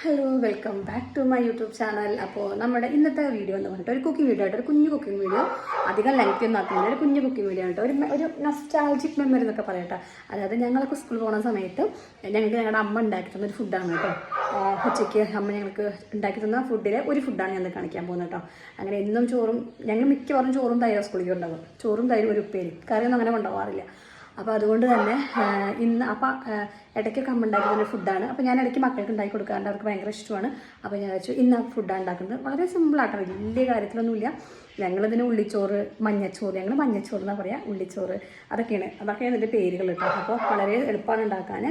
Hello welcome back to my YouTube channel അപ്പോൾ നമ്മുടെ ഇന്നത്തെ വീഡിയോ എന്ന് പറഞ്ഞിട്ട് ഒരു കുക്കിംഗ് വീഡിയോ ആയിട്ട് ഒരു കുഞ്ഞു കുക്കിംഗ് വീഡിയോ അധികം ലെങ്ത് ഒന്നും ആക്കുന്നില്ല. ഒരു കുഞ്ഞു കുക്കിംഗ് വീഡിയോ ആയിട്ട് ഒരു ഒരു നസ്റ്റാൾജിക് മെമ്മറി എന്നൊക്കെ പറയട്ടെ. അതായത് ഞങ്ങൾക്ക് സ്കൂളിൽ പോകുന്ന സമയത്ത് ഞങ്ങൾക്ക് ഞങ്ങളുടെ അമ്മ ഉണ്ടാക്കി തന്ന ഒരു ഫുഡാണ് കേട്ടോ. ഉച്ചയ്ക്ക് അമ്മ ഞങ്ങൾക്ക് ഉണ്ടാക്കി തന്ന ഫുഡിലെ ഒരു ഫുഡാണ് ഞങ്ങൾ കാണിക്കാൻ പോകുന്നത് കേട്ടോ. അങ്ങനെ എന്നും ചോറും ഞങ്ങൾ മിക്കവാറും ചോറും തൈരും സ്കൂളിലേക്ക് ഉണ്ടാവും ചോറും തൈരും ഒരു ഉപ്പേരി കറിയൊന്നും അങ്ങനെ കൊണ്ടുപോകാറില്ല. അപ്പോൾ അതുകൊണ്ട് തന്നെ ഇന്ന് അപ്പോൾ ഇടയ്ക്കൊക്കെ അമ്മ ഉണ്ടാക്കുന്ന ഫുഡാണ് അപ്പോൾ ഞാൻ ഇടയ്ക്ക് മക്കൾക്ക് ഉണ്ടാക്കി കൊടുക്കാറുണ്ട്. അവർക്ക് ഭയങ്കര ഇഷ്ടമാണ്. അപ്പോൾ ഞാൻ വെച്ചു ഇന്ന് ഫുഡാണ് ഉണ്ടാക്കുന്നത്? വളരെ സിമ്പിളാട്ടോ വലിയ കാര്യത്തിലൊന്നുമില്ല. ഞങ്ങളിതിന് ഉള്ളിച്ചോറ് മഞ്ഞച്ചോറ് ഞങ്ങൾ മഞ്ഞച്ചോറ് എന്നാണ് പറയുക ഉള്ളിച്ചോറ്. അതൊക്കെയാണ്. അതൊക്കെയാണ് ഇതിന്റെ പേരുകൾ കേട്ടോ അപ്പോൾ വളരെ എളുപ്പമാണ് ഉണ്ടാക്കാൻ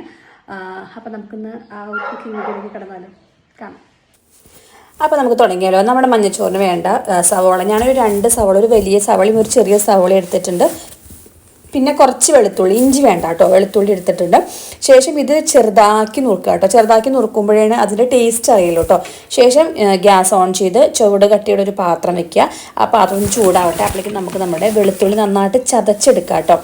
അപ്പോൾ നമുക്കിന്ന് ആ കുക്കിംഗ് വീഡിയോയിലേക്ക് കിടന്നാലും? കാണാം. അപ്പോൾ നമുക്ക് തുടങ്ങിയാലോ? നമ്മുടെ മഞ്ഞച്ചോറിന് വേണ്ട സവോള. ഞാനൊരു രണ്ട് സവോള ഒരു വലിയ സവളയും ഒരു ചെറിയ സവോള എടുത്തിട്ടുണ്ട്. പിന്നെ കുറച്ച് വെളുത്തുള്ളി ഇഞ്ചി വേണ്ട കേട്ടോ വെളുത്തുള്ളി എടുത്തിട്ടുണ്ട്. ശേഷം ഇത് ചെറുതാക്കി നുറുക്കുക കേട്ടോ. ചെറുതാക്കി നുറുക്കുമ്പോഴാണ് അതിന്റെ ടേസ്റ്റ് അറിയുള്ളൂ കേട്ടോ. ശേഷം ഗ്യാസ് ഓൺ ചെയ്ത് ചുവട് കട്ടിയുടെ ഒരു പാത്രം വെക്കുക. ആ പാത്രം ചൂടാവട്ടെ. അപ്പോഴേക്കും നമുക്ക് നമ്മുടെ വെളുത്തുള്ളി നന്നായിട്ട് ചതച്ചെടുക്കുക കേട്ടോ.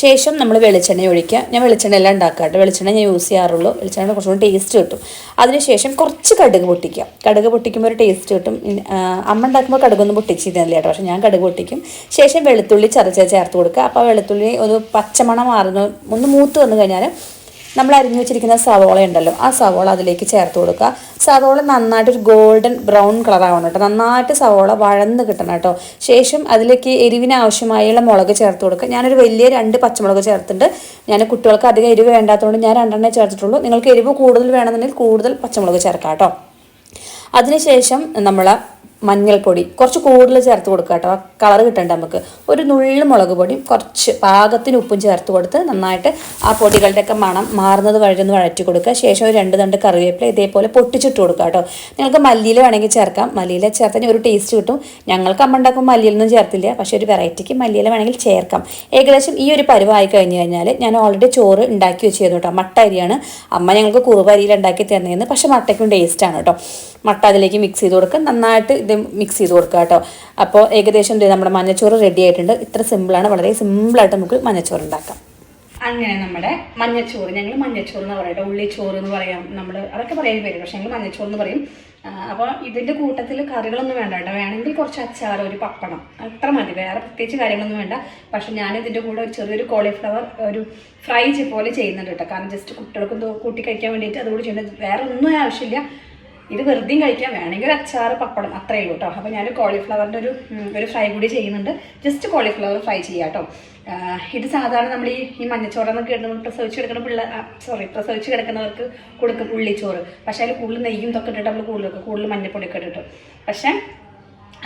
ശേഷം നമ്മൾ വെളിച്ചെണ്ണ ഒഴിക്കുക. ഞാൻ വെളിച്ചെണ്ണ എല്ലാം ഉണ്ടാക്കുക കേട്ടോ. വെളിച്ചെണ്ണ ഞാൻ യൂസ് ചെയ്യാറുള്ളൂ. വെളിച്ചെണ്ണ കുറച്ചുകൂടി ടേസ്റ്റ് കിട്ടും. അതിനുശേഷം കുറച്ച് കടുക് പൊട്ടിക്കുക. കടുക് പൊട്ടിക്കുമ്പോൾ ഒരു ടേസ്റ്റ് കിട്ടും. അമ്മ ഉണ്ടാക്കുമ്പോൾ കടുകൊന്നും പൊട്ടിച്ചിരുന്നില്ല കേട്ടോ. പക്ഷേ ഞാൻ കടുക് പൊട്ടിക്കും. ശേഷം വെളുത്തുള്ളി ചതച്ച ചേർത്ത് കൊടുക്കുക. അപ്പോൾ വെളുത്തുള്ളി ഒരു പച്ചമണം മാറുന്നു ഒന്ന് മൂത്ത് വന്നു കഴിഞ്ഞാൽ നമ്മൾ അരിഞ്ഞു വെച്ചിരിക്കുന്ന സവോള ഉണ്ടല്ലോ ആ സവോള അതിലേക്ക് ചേർത്ത് കൊടുക്കുക. സവോള നന്നായിട്ട് ഒരു ഗോൾഡൻ ബ്രൗൺ കളർ ആവണം കേട്ടോ. നന്നായിട്ട് സവോള വഴന്ന് കിട്ടണം കേട്ടോ. ശേഷം അതിലേക്ക് എരിവിന് ആവശ്യമായുള്ള മുളക് ചേർത്ത് കൊടുക്കുക. ഞാനൊരു വലിയ രണ്ട് പച്ചമുളക് ചേർത്തിട്ടുണ്ട്. ഞാൻ കുട്ടികൾക്ക് അധികം എരിവ് വേണ്ടാത്തതുകൊണ്ട് ഞാൻ രണ്ടെണ്ണേ ചേർത്തിട്ടുള്ളൂ. നിങ്ങൾക്ക് എരിവ് കൂടുതൽ വേണമെന്നുണ്ടെങ്കിൽ കൂടുതൽ പച്ചമുളക് ചേർക്കാം കേട്ടോ. അതിനുശേഷം നമ്മൾ മഞ്ഞൾപ്പൊടി കുറച്ച് കൂടുതൽ ചേർത്ത് കൊടുക്കുക കേട്ടോ. കളർ കിട്ടണ്ട നമുക്ക്. ഒരു നുള്ളു മുളക് പൊടിയും കുറച്ച് പാകത്തിന് ഉപ്പും ചേർത്ത് കൊടുത്ത് നന്നായിട്ട് ആ പൊടികളുടെയൊക്കെ മണം മാറുന്നത് വഴി ഒന്ന് വഴറ്റി കൊടുക്കുക. ശേഷം ഒരു രണ്ട് തണ്ട് കറിവേപ്പില ഇതേപോലെ പൊട്ടിച്ചിട്ട് കൊടുക്കുക കേട്ടോ. നിങ്ങൾക്ക് മല്ലിയിൽ വേണമെങ്കിൽ ചേർക്കാം. മല്ലിയിൽ ചേർത്താൽ ഒരു ടേസ്റ്റ് കിട്ടും. ഞങ്ങൾക്ക് അമ്മ ഉണ്ടാക്കുമ്പോൾ മല്ലിയിലൊന്നും ചേർത്തില്ല. പക്ഷേ ഒരു വെറൈറ്റിക്ക് മല്ലിയില വേണമെങ്കിൽ ചേർക്കാം. ഏകദേശം ഈ ഒരു പരുവായി കഴിഞ്ഞ് കഴിഞ്ഞാൽ ഞാൻ ഓൾറെഡി ചോറ് ഉണ്ടാക്കി വെച്ചിരുന്നു കേട്ടോ. മട്ട അരിയാണ് അമ്മ ഞങ്ങൾക്ക് കുറുവരിയിൽ ഉണ്ടാക്കി തന്നതെന്ന് പക്ഷേ മട്ടയ്ക്കും ടേസ്റ്റാണ് കേട്ടോ. മട്ട അതിലേക്ക് മിക്സ് ചെയ്ത് കൊടുക്കുക. നന്നായിട്ട് ഇത് മിക്സ് ചെയ്ത് കൊടുക്കുക കേട്ടോ. അപ്പോൾ ഏകദേശം നമ്മുടെ മഞ്ഞച്ചോറ് റെഡി ആയിട്ടുണ്ട്. ഇത്ര സിമ്പിളാണ് വളരെ സിമ്പിളായിട്ട് നമുക്ക് മഞ്ഞച്ചോറ് ഉണ്ടാക്കാം. അങ്ങനെ നമ്മുടെ മഞ്ഞച്ചോറ്. ഞങ്ങൾ മഞ്ഞച്ചോറ് എന്ന് പറയട്ടെ ഉള്ളിച്ചോറ് എന്ന് പറയാം. നമ്മൾ അതൊക്കെ പറയാൻ പേര് പക്ഷെ ഞങ്ങൾ മഞ്ഞച്ചോറ് എന്ന് പറയും. അപ്പോൾ ഇതിന്റെ കൂട്ടത്തിൽ കറികളൊന്നും വേണ്ട കേട്ടോ. വേണമെങ്കിൽ കുറച്ച് അച്ചാർ ഒരു പപ്പടം. അത്ര മതി. വേറെ പ്രത്യേകിച്ച് കാര്യങ്ങളൊന്നും വേണ്ട. പക്ഷെ ഞാൻ ഇതിന്റെ കൂടെ ഒരു ചെറിയൊരു കോളിഫ്ലവർ ഒരു ഫ്രൈ പോലെ ചെയ്യുന്നുണ്ട് കേട്ടോ. കാരണം ജസ്റ്റ് കുട്ടികൾക്ക് കൂട്ടി കഴിക്കാൻ വേണ്ടിയിട്ട് അതുകൂടി ചെയ്യുന്നത് വേറെ ഒന്നും ആവശ്യമില്ല. ഇത് വെറുതെയും കഴിക്കാൻ വേണമെങ്കിൽ ഒരു അച്ചാർ പപ്പടം അത്രയേ ഉള്ളൂ കേട്ടോ അപ്പോൾ ഞാൻ കോളിഫ്ലവറിന്റെ ഒരു ഒരു ഫ്രൈ കൂടി ചെയ്യുന്നുണ്ട്. ജസ്റ്റ് കോളിഫ്ലവർ ഫ്രൈ ചെയ്യാം കേട്ടോ ഇത് സാധാരണ നമ്മൾ ഈ ഈ മഞ്ഞച്ചോറെന്നൊക്കെ ഇടുന്ന പ്രസവിച്ച് കിടക്കുന്ന പിള്ള സോറി പ്രസവിച്ച് കിടക്കുന്നവർക്ക് കൊടുക്കും ഉള്ളിച്ചോറ്. പക്ഷേ അതിൽ കൂടുതൽ നെയ്യും തൊക്കെ ഇട്ടിട്ട് നമ്മൾ കൂടുതൽ കൂടുതൽ മഞ്ഞപ്പൊടിയൊക്കെ ഇട്ടിട്ട്. പക്ഷേ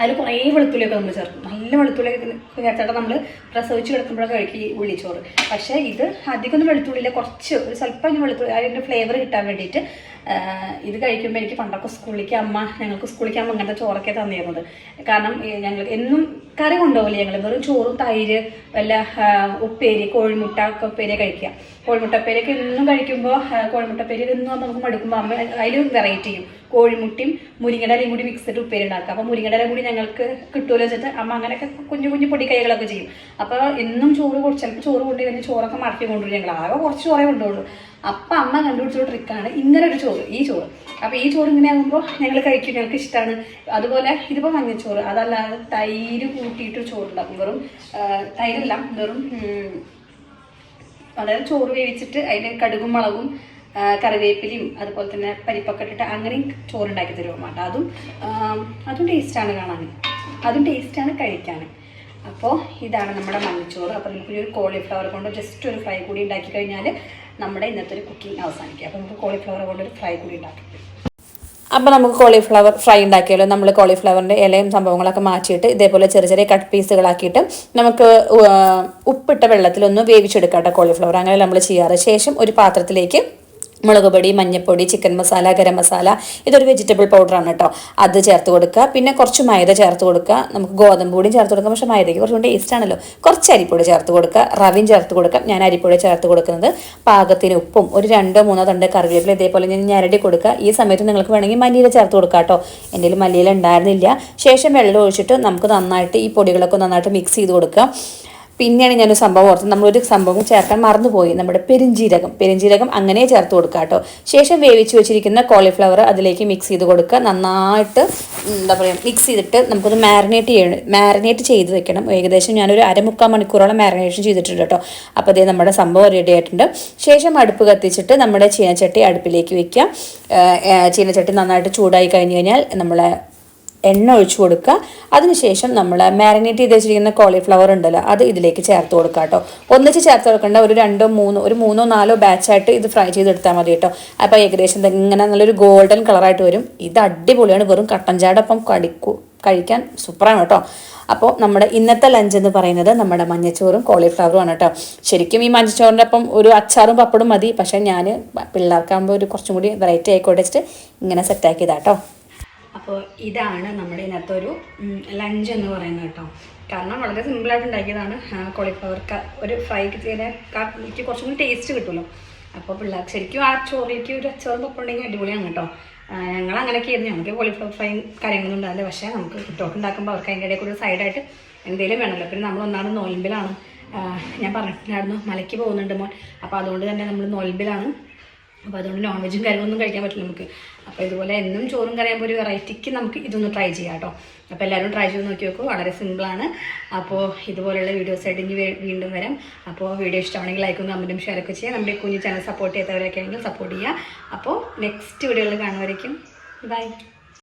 അതിൽ കുറേ വെളുത്തുള്ളിയൊക്കെ നമ്മൾ ചേർക്കും. നല്ല വെളുത്തുള്ളിയൊക്കെ ചേർത്തിട്ട് നമ്മൾ പ്രസവിച്ച് കിടക്കുമ്പോഴൊക്കെ കഴിക്കും ഈ ഉള്ളിച്ചോറ്. പക്ഷേ ഇത് അധികമൊന്നും വെളുത്തുള്ളിയില്ല. കുറച്ച് ഒരു സ്വല്പം വെളുത്തുള്ളി അതിന്റെ ഫ്ലേവർ കിട്ടാൻ വേണ്ടിയിട്ട് ഇത് കഴിക്കുമ്പോൾ എനിക്ക് പണ്ടൊക്കെ സ്കൂളിലേക്ക് അമ്മ ഞങ്ങൾക്ക് സ്കൂളിലേക്ക് അമ്മ ഇങ്ങനത്തെ ചോറൊക്കെ തന്നിരുന്നത്. കാരണം ഞങ്ങൾ എന്നും കറി കൊണ്ടുപോകില്ല ഞങ്ങൾ വെറും ചോറും തൈര് വല്ല ഉപ്പേരി കോഴിമുട്ട ഉപ്പേരി കഴിക്കുക. കോഴിമുട്ട ഇന്നും കഴിക്കുമ്പോൾ കോഴിമുട്ടപ്പേര് ഇതൊന്നും നമുക്ക് മടുക്കുമ്പോൾ അമ്മ അതിൽ വെറൈറ്റി കോഴിമുട്ടിയും മുരിങ്ങയുടെ ഇലയും കൂടി മിക്സ് ചെയ്തിട്ട് ഉപ്പേരി ഉണ്ടാക്കുക അപ്പോൾ മുരിങ്ങയുടെ ഇല കൂടി ഞങ്ങൾക്ക് കിട്ടുമല്ലോ വെച്ചിട്ട് അമ്മ അങ്ങനെയൊക്കെ കുഞ്ഞു കുഞ്ഞു പൊടിക്കൈകളൊക്കെ ചെയ്യും. അപ്പോൾ എന്നും ചോറ് കൊ- ചിലപ്പോൾ ചോറ് കൊണ്ടു കഴിഞ്ഞാൽ ചോറൊക്കെ മടക്കി കൊണ്ടുവരും ഞങ്ങൾ ആകെ കുറച്ച് ചോറേ കൊണ്ടുള്ളൂ അപ്പം അമ്മ കണ്ടുപിടിച്ചൊരു ട്രിക്കാണ് ഇങ്ങനെ ഒരു ചോറ് ഈ ചോറ്. അപ്പോൾ ഈ ചോറ് ഇങ്ങനെ ആകുമ്പോൾ ഞങ്ങൾ കഴിക്കും ഞങ്ങൾക്ക് ഇഷ്ടമാണ് അതുപോലെ ഇതിപ്പോൾ മഞ്ഞച്ചോറ് അതല്ലാതെ തൈര് കൂട്ടിയിട്ട് ചോറുണ്ടാക്കും വെറും തൈരെല്ലാം വെറും അതായത് ചോറ് വേവിച്ചിട്ട് അതിൽ കടുകും മുളകും കറിവേപ്പിലയും അതുപോലെ തന്നെ പരിപ്പൊക്കെ ഇട്ടിട്ട് അങ്ങനെയും ചോറ് ഉണ്ടാക്കി തരും അമ്മ കേട്ടോ അതും അതും ടേസ്റ്റാണ് കാണാൻ അതും ടേസ്റ്റാണ് കഴിക്കാൻ അപ്പോൾ ഇതാണ് നമ്മുടെ മഞ്ഞച്ചോറ്. അപ്പോൾ നമുക്ക് ഒരു കോളിഫ്ലവർ കൊണ്ട് ജസ്റ്റ് ഒരു ഫ്രൈ കൂടി ഉണ്ടാക്കി കഴിഞ്ഞാൽ നമ്മുടെ ഇന്നത്തെ ഒരു കുക്കിംഗ് അവസാനിക്കുക അപ്പോൾ നമുക്ക് കോളിഫ്ലവർ കൊണ്ട് ഒരു ഫ്രൈ കൂടി ഉണ്ടാക്കാം. അപ്പോൾ നമുക്ക് കോളിഫ്ലവർ ഫ്രൈ ഉണ്ടാക്കിയാലോ? നമ്മൾ കോളിഫ്ലവറിന്റെ ഇലയും സംഭവങ്ങളൊക്കെ മാറ്റിയിട്ട് ഇതേപോലെ ചെറിയ ചെറിയ കട്ട് പീസുകളാക്കിയിട്ട് നമുക്ക് ഉപ്പിട്ട വെള്ളത്തിലൊന്ന് വേവിച്ചെടുക്കാം കേട്ടോ കോളിഫ്ലവർ അങ്ങനെ നമ്മൾ ചെയ്യാറ്. ശേഷം ഒരു പാത്രത്തിലേക്ക് മുളക് പൊടി മഞ്ഞൾപ്പൊടി ചിക്കൻ മസാല ഗരം മസാല ഇതൊരു വെജിറ്റബിൾ പൗഡറാണ് കേട്ടോ അത് ചേർത്ത് കൊടുക്കുക പിന്നെ കുറച്ച് മൈദ ചേർത്ത് കൊടുക്കുക നമുക്ക് ഗോതമ്പ് പൊടിയും ചേർത്ത് കൊടുക്കാം. പക്ഷേ മൈദയ്ക്ക് കുറച്ചും ടേസ്റ്റ് ആണല്ലോ. കുറച്ച് അരിപ്പൊടി ചേർത്ത് കൊടുക്കുക റവിയും ചേർത്ത് കൊടുക്കാം. ഞാൻ അരിപ്പൊടി ചേർത്ത് കൊടുക്കുന്നത് പാകത്തിന് ഉപ്പും ഒരു രണ്ടോ മൂന്നോ തണ്ട് കറിവേപ്പില ഇതേപോലെ ഞാൻ ഞരടി കൊടുക്കുക ഈ സമയത്ത് നിങ്ങൾക്ക് വേണമെങ്കിൽ മല്ലിയില ചേർത്ത് കൊടുക്കുക കേട്ടോ എന്റെ മല്ലിയില ഉണ്ടായിരുന്നില്ല. ശേഷം വെള്ളം ഒഴിച്ചിട്ട് നമുക്ക് നന്നായിട്ട് ഈ പൊടികളൊക്കെ നന്നായിട്ട് മിക്സ് ചെയ്ത് കൊടുക്കുക പിന്നെയാണ് ഞാനൊരു സംഭവം ഓർത്തത്. നമ്മളൊരു സംഭവം ചേർക്കാൻ മറന്നുപോയി. നമ്മുടെ പെരിഞ്ജീരകം പെരിഞ്ജീരകം അങ്ങനെ ചേർത്ത് കൊടുക്കുക കേട്ടോ. ശേഷം വേവിച്ച് വെച്ചിരിക്കുന്ന കോളിഫ്ലവർ അതിലേക്ക് മിക്സ് ചെയ്ത് കൊടുക്കുക. നന്നായിട്ട് എന്താ പറയുക മിക്സ് ചെയ്തിട്ട് നമുക്കൊന്ന് മാരിനേറ്റ് ചെയ്യണം മാരിനേറ്റ് ചെയ്ത് വെക്കണം. ഏകദേശം ഞാനൊരു അരമുക്കാൽ മണിക്കൂറോളം മാരിനേഷൻ ചെയ്തിട്ടുണ്ട് കേട്ടോ. അപ്പോൾ അതേ നമ്മുടെ സംഭവം റെഡി ആയിട്ടുണ്ട്. ശേഷം അടുപ്പ് കത്തിച്ചിട്ട് നമ്മുടെ ചീനച്ചട്ടി അടുപ്പിലേക്ക് വെക്കുക. ചീനച്ചട്ടി നന്നായിട്ട് ചൂടായി കഴിഞ്ഞ് കഴിഞ്ഞാൽ നമ്മളെ എണ്ണ ഒഴിച്ചു കൊടുക്കുക അതിനുശേഷം നമ്മൾ മാരിനേറ്റ് ചെയ്ത് വെച്ചിരിക്കുന്ന കോളിഫ്ലവർ ഉണ്ടല്ലോ അത് ഇതിലേക്ക് ചേർത്ത് കൊടുക്കുക കേട്ടോ ഒന്നിച്ച് ചേർത്ത് കൊടുക്കേണ്ട ഒരു രണ്ടോ മൂന്നോ ഒരു മൂന്നോ നാലോ ബാച്ചായിട്ട് ഇത് ഫ്രൈ ചെയ്തെടുത്താൽ മതി കേട്ടോ അപ്പോൾ ഏകദേശം ഇങ്ങനെ നല്ലൊരു ഗോൾഡൻ കളറായിട്ട് വരും. ഇത് അടിപൊളിയാണ് വെറും കട്ടൻ ചാടൊപ്പം കടിക്കു കഴിക്കാൻ സൂപ്പറാണ് കേട്ടോ അപ്പോൾ നമ്മുടെ ഇന്നത്തെ ലഞ്ച് എന്ന് പറയുന്നത് നമ്മുടെ മഞ്ഞച്ചോറും കോളിഫ്ലവറും ആണ് കേട്ടോ ശരിക്കും ഈ മഞ്ഞച്ചോറിന്റെ ഒപ്പം ഒരു അച്ചാറും പപ്പടും മതി പക്ഷേ ഞാൻ പിള്ളേർക്കാകുമ്പോൾ ഒരു കുറച്ചും കൂടി വെറൈറ്റി ആയിക്കോട്ടെ വെച്ചിട്ട് ഇങ്ങനെ സെറ്റാക്കിയതാട്ടോ അപ്പോൾ ഇതാണ് നമ്മുടെ ഇന്നത്തെ ഒരു ലഞ്ച് എന്ന് പറയുന്നത് കേട്ടോ. കാരണം വളരെ സിമ്പിളായിട്ട് ഉണ്ടാക്കിയതാണ്. കോളിഫ്ലവർ ഒരു ഫ്രൈ ചെയ്ത എനിക്ക് കുറച്ചും കൂടി ടേസ്റ്റ് കിട്ടുമല്ലോ. അപ്പോൾ പിള്ളേർക്ക് ശരിക്കും ആ ചോറിലേക്ക് ഒരു അച്ചോറും പപ്പം ഉണ്ടെങ്കിൽ അടിപൊളിയാണ് കേട്ടോ. ഞങ്ങൾ അങ്ങനെയൊക്കെ ആയിരുന്നു. ഞങ്ങൾക്ക് കോളിഫ്ലവർ ഫ്രൈ കാര്യങ്ങളൊന്നും ഉണ്ടാവില്ല. പക്ഷേ നമുക്ക് കുട്ടികൾക്ക് ഉണ്ടാക്കുമ്പോൾ അവർക്ക് അതിന്റെ ഇടയിൽ കൂടി സൈഡായിട്ട് എന്തെങ്കിലും വേണമല്ലോ. പിന്നെ നമ്മൾ ഒന്നാണ് നോയമ്പിലാണ് ഞാൻ പറഞ്ഞിട്ടുണ്ടായിരുന്നു മലയ്ക്ക് പോകുന്നുണ്ട് മോൻ. അപ്പോൾ അതുകൊണ്ട് തന്നെ നമ്മൾ നോയമ്പിലാണ് അപ്പോൾ അതുകൊണ്ട് നോൺ വെജും കാര്യങ്ങളൊന്നും കഴിക്കാൻ പറ്റില്ല നമുക്ക്. അപ്പോൾ ഇതുപോലെ എന്നും ചോറും കറിയാകുമ്പോൾ ഒരു വെറൈറ്റിക്ക് നമുക്ക് ഇതൊന്ന് ട്രൈ ചെയ്യാം കേട്ടോ. അപ്പോൾ എല്ലാവരും ട്രൈ ചെയ്ത് നോക്കി നോക്കൂ. വളരെ സിമ്പിളാണ് അപ്പോൾ ഇതുപോലെയുള്ള വീഡിയോസ് ആയിട്ട് ഇനി വീണ്ടും വരാം. അപ്പോൾ വീഡിയോ ഇഷ്ടമാണെങ്കിൽ ലൈക്കും കമന്റും ഷെയറൊക്കെ ചെയ്യാം നമ്മുടെ കുഞ്ഞു ചാനൽ സപ്പോർട്ട് ചെയ്തവരൊക്കെ ആണെങ്കിൽ സപ്പോർട്ട് ചെയ്യുക. അപ്പോൾ നെക്സ്റ്റ് വീഡിയോയിൽ കാണുമായിരിക്കും ബൈ